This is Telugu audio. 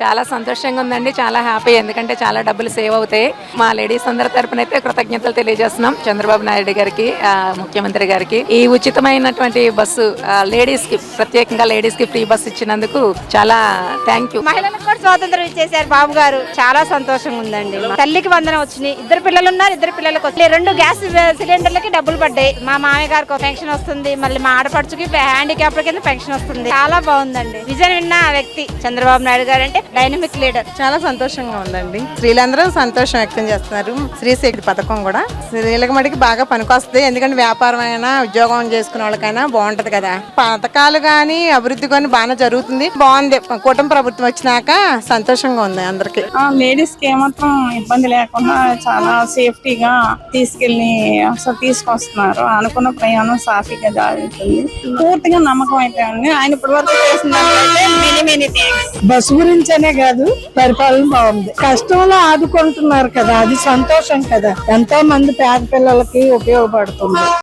చాలా సంతోషంగా ఉందండి చాలా హ్యాపీ ఎందుకంటే చాలా డబ్బులు సేవ్ అవుతాయి. మా లేడీస్ అందరి తరపున అయితే కృతజ్ఞతలు తెలియజేస్తున్నాం చంద్రబాబు నాయుడు గారికి ముఖ్యమంత్రి గారికి. ఈ ఉచితమైనటువంటి బస్సు లేడీస్కి ప్రత్యేకంగా లేడీస్కి ఫ్రీ బస్సు ఇచ్చినందుకు చాలా థ్యాంక్ యూ మహిళలకు కూడా స్వాతంత్రం ఇచ్చేసారు బాబు గారు. చాలా సంతోషంగా ఉందండి. తల్లికి వందనం వచ్చినాయి ఇద్దరు పిల్లలు ఉన్నారు ఇద్దరు పిల్లలకు వచ్చినాయి రెండు గ్యాస్ సిలిండర్లకి డబ్బులు పడ్డాయి. మా మామయ్య గారికి ఒక పెన్షన్ వస్తుంది. మళ్ళీ మా ఆడపడుచుకి హ్యాండిక్యాప్ కింద పెన్షన్ వస్తుంది. చాలా బాగుందండి. విజన్ విన్న వ్యక్తి చంద్రబాబు నాయుడు గారు అంటే డైనమిక్ లీడర్ చాలా సంతోషంగా ఉందండి. స్త్రీలందరూ సంతోషం వ్యక్తం చేస్తున్నారు. శక్తి పథకం కూడా. స్త్రీలకు మటుకు బాగా పనికొస్తుంది. ఎందుకంటే వ్యాపారం అయినా ఉద్యోగం చేసుకునే వాళ్ళకైనా బాగుంటది కదా. పథకాలు కానీ అభివృద్ధి కానీ బాగానే జరుగుతుంది. బాగుంది. కుటుంబ ప్రభుత్వం వచ్చినాక సంతోషంగా ఉంది అందరికి. లేడీస్కి ఏమాత్రం ఇబ్బంది లేకుండా చాలా సేఫ్టీగా తీసుకెళ్ళి అసలు తీసుకొస్తున్నారు. అనుకున్న ప్రయాణం సాఫీగా జరుగుతుంది. పూర్తిగా నమ్మకం అయితే ఉంది ఆయన ఇప్పటి వరకు చేసిన దానికంటే మెనీ మెనీ కాదు పరిపాలన బాగుంది. కష్టంలో ఆదుకుంటున్నారు కదా అది సంతోషం కదా. ఎంతో మంది పేద పిల్లలకి ఉపయోగపడుతుంది.